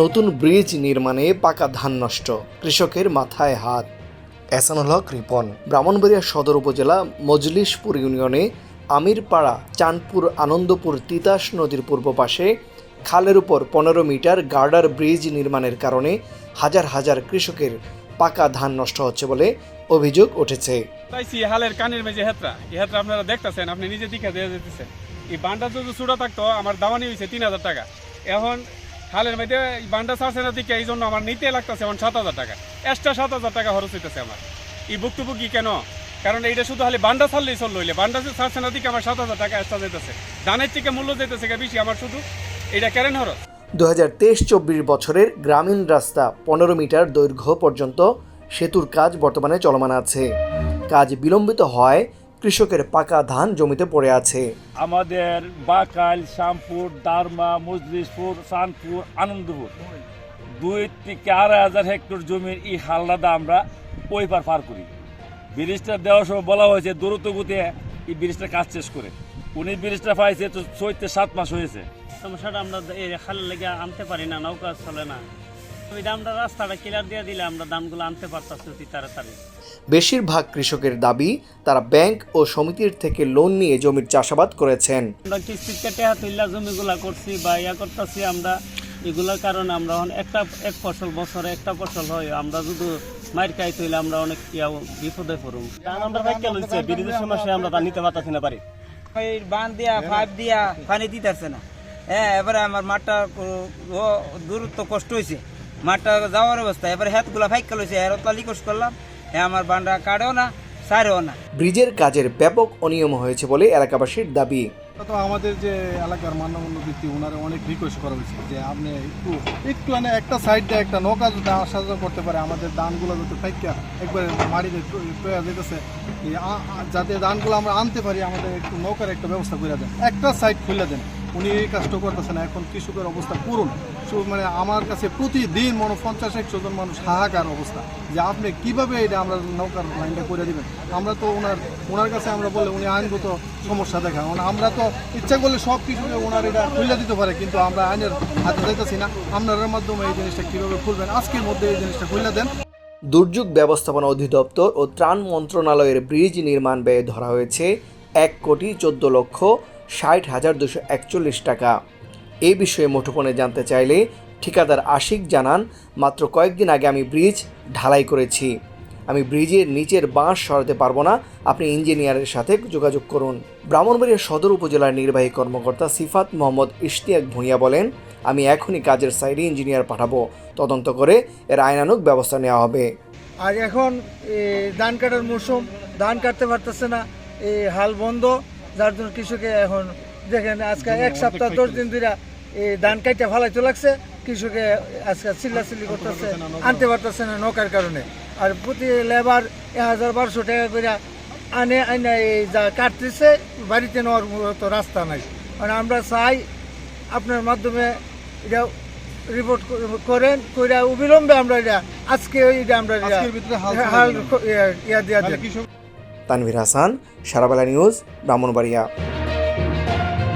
নতুন ব্রিজ নির্মাণে পাকা ধান নষ্ট কৃষকের মাথায় হাত। এসানুল হক রিপন। ব্রাহ্মণবাড়িয়া সদর উপজেলা মজলিশপুর ইউনিয়নে আমিরপাড়া চাঁদপুর আনন্দপুর তিতাস নদীর পূর্ব পাশে খালের উপর পনেরো মিটার গার্ডার ব্রিজ নির্মাণের কারণে হাজার হাজার কৃষকের পাকা ধান নষ্ট হচ্ছে বলে অভিযোগ উঠেছে। তাইছি হালের কানের মেজে হেতরা। এই হেতরা আপনারা দেখতেছেন আপনি নিজে দিকে দিয়ে যেতেছেন এই বান্ডা যদি চূড়া থাকতো আমার দামানি হয়েছে তিন হাজার টাকা। এখন হালের মধ্যে বান্ডা ছাড়ছে না দিকে এই জন্য আমার নিতে লাগতেছে এখন সাত হাজার টাকা। এক্সট্রা সাত হাজার টাকা খরচ হইতেছে আমার। এই ভুক্তভোগী কেন? কারণ এইটা শুধু খালি বান্ডা ছাড়লেই চল লইলে বান্ডা ছাড়ছে দিকে, আমার সাত হাজার টাকা এক্সট্রা যেতেছে ধানের থেকে মূল্য যেতেছে বেশি, আমার শুধু এটা কেন খরচ। দু হাজার তেইশ চব্বিশ বছরের গ্রামীণ রাস্তা পনেরো মিটার দৈর্ঘ্য পর্যন্ত সেতুর কাজ বর্তমানে চলমান আছে। কাজ বিলম্বিত হয় কৃষকের পাকা ধান জমিতে পড়ে আছে। আমাদের বাকাল শ্যামপুর দারমা মজলিশপুর সানপুর আনন্দপুর দুই থেকে আড়াই হাজার হেক্টর জমির এই হালদাটা আমরা ওই পার পার করি। ব্রিজটা দেওয়ার সময় বলা হয়েছে দ্রুত গতিতে এই ব্রিজটা কাজ শেষ করে। উনি ব্রিজটা পাইছে তো চৈতে সাত মাস হয়েছে। সমস্যাটা আমরা এই খালের লেগে আনতে পারি না নৌকা চলে না। আমরা রাস্তাটা ক্লিয়ার দিয়ে দিলে আমরা দামগুলো আনতে পারতাম অতি তাড়াতাড়ি। বেশিরভাগ কৃষকের দাবি তারা ব্যাংক ও সমিতির থেকে লোন নিয়ে জমির চাষাবাদ করেছেন। আমরা কিস্তির কেটে হাত জমিগুলা করছি বা ইয়া করতেছি আমরা। এগুলোর কারণে আমরা একটা এক ফসল বছরে একটা ফসল হয়। আমরা যদি খাই তৈলে আমরা অনেক বিপদে আমরা ভাগ্য লইছে বিরোধীর সমস্যা আমরা তা নিতে পারতাছি না পারি বান দিয়া পাইপ দিয়া পানি দিতেছে না। হ্যাঁ এবারে আমার মাঠটা দূরত্ব কষ্ট হয়েছে মাঠটা যাওয়ার অবস্থা। এবারে হাতগুলা ফাইকা লইছে এর করলাম। হ্যাঁ আমার বান্ডা কাটেও না সারেও না। ব্রিজের কাজের ব্যাপক অনিয়ম হয়েছে বলে এলাকাবাসীর দাবি। তো আমাদের যে এলাকার মান্যগণ্য ব্যক্তি ওনারা অনেক রিকোয়েস্ট করা হয়েছে যে আপনি একটু একটু মানে একটা সাইড দিয়ে একটা নৌকা যদি আসা যাওয়া করতে পারে আমাদের দানগুলো যাতে ফাইকা একবারে মাটিতে পেয়ে যেতেছে যাতে দানগুলো আমরা আনতে পারি আমাদের একটু নৌকার একটা ব্যবস্থা করে দেন। একটা সাইড খুলে দেন। উনি এই কাজটা করতেছে না এখন কৃষকের অবস্থা করুন। মানে আমার কাছে প্রতিদিন মনে পঞ্চাশ একশো জন মানুষ হাহাকার অবস্থা, যে আপনি কীভাবে এটা আমরা নৌকার লাইনটা করে দিবেন? আমরা তো ওনার ওনার কাছে আমরা বললে উনি আইনগত সমস্যা দেখা। মানে আমরা তো ইচ্ছা করলে সব কিছু ওনার এটা খুলে দিতে পারে, কিন্তু আমরা আইনের হাতে যাইতেছি না। আপনার মাধ্যমে এই জিনিসটা কীভাবে খুলবেন? আজকের মধ্যে এই জিনিসটা খুলে দেন। দুর্যোগ ব্যবস্থাপনা অধিদপ্তর ও ত্রাণ মন্ত্রণালয়ের ব্রিজ নির্মাণ ব্যয় ধরা হয়েছে এক কোটি চোদ্দ লক্ষ ষাট হাজার দুশো একচল্লিশ টাকা। এ বিষয়ে মুঠোফোনে জানতে চাইলে ঠিকাদার আশিক জানান, মাত্র কয়েকদিন আগে আমি ব্রিজ ঢালাই করেছি। আমি ব্রিজের নিচের বাঁশ সরাতে পারব না, আপনি ইঞ্জিনিয়ারের সাথে যোগাযোগ করুন। ব্রাহ্মণবাড়িয়া সদর উপজেলার নির্বাহী কর্মকর্তা সিফাত মোহাম্মদ ইশতিয়াক ভূঁইয়া বলেন, আমি এখনই কাজের সাইডে ইঞ্জিনিয়ার পাঠাবো। তদন্ত করে এর আইনানুগ ব্যবস্থা নেওয়া হবে। আর এখন ধান কাটার মৌসুম, ধান কাটতে পারতেছে না হাল বন্ধ। যার জন্য কৃষকে এখন দেখেন আজকে এক সপ্তাহ দশ দিন ধরে এই ধান কাটতে ফালাইতে লাগছে কৃষকে আজকে চিল্লাচিল্লি করতেছে আনতে পারতেছে না নৌকার কারণে। আর প্রতি লেবার এক হাজার বারোশো টাকা করে আনে আনে এই যা কাটতেছে বাড়িতে নেওয়ার মতো রাস্তা নাই। মানে আমরা চাই আপনার মাধ্যমে এটা রিপোর্ট করেন কইরা অবিলম্বে আমরা এটা আজকে এটা আমরা হাল দিবেন। ইয়া- দিয়া তানভীর হাসান সারাবেলা নিউজ ব্রাহ্মণবাড়িয়া।